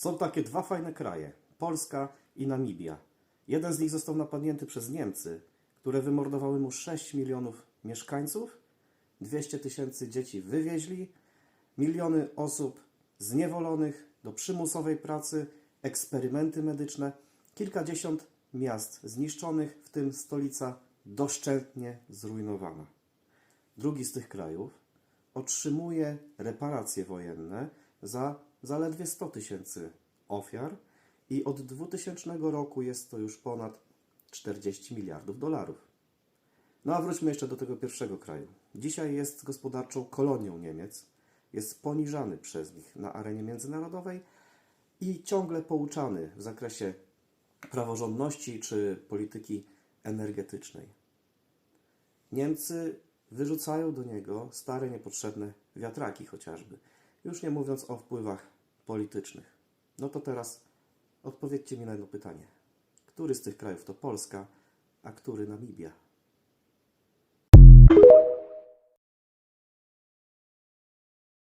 Są takie dwa fajne kraje Polska i Namibia. Jeden z nich został napadnięty przez Niemcy, które wymordowały mu 6 milionów mieszkańców, 200 tysięcy dzieci wywieźli, miliony osób zniewolonych do przymusowej pracy, eksperymenty medyczne, kilkadziesiąt miast zniszczonych, w tym stolica doszczętnie zrujnowana. Drugi z tych krajów otrzymuje reparacje wojenne za zaledwie 100 tysięcy ofiar i od 2000 roku jest to już ponad 40 miliardów dolarów. No a wróćmy jeszcze do tego pierwszego kraju. Dzisiaj jest gospodarczą kolonią Niemiec, jest poniżany przez nich na arenie międzynarodowej i ciągle pouczany w zakresie praworządności czy polityki energetycznej. Niemcy wyrzucają do niego stare, niepotrzebne wiatraki chociażby, już nie mówiąc o wpływach politycznych. No to teraz odpowiedzcie mi na jedno pytanie. Który z tych krajów to Polska, a który Namibia?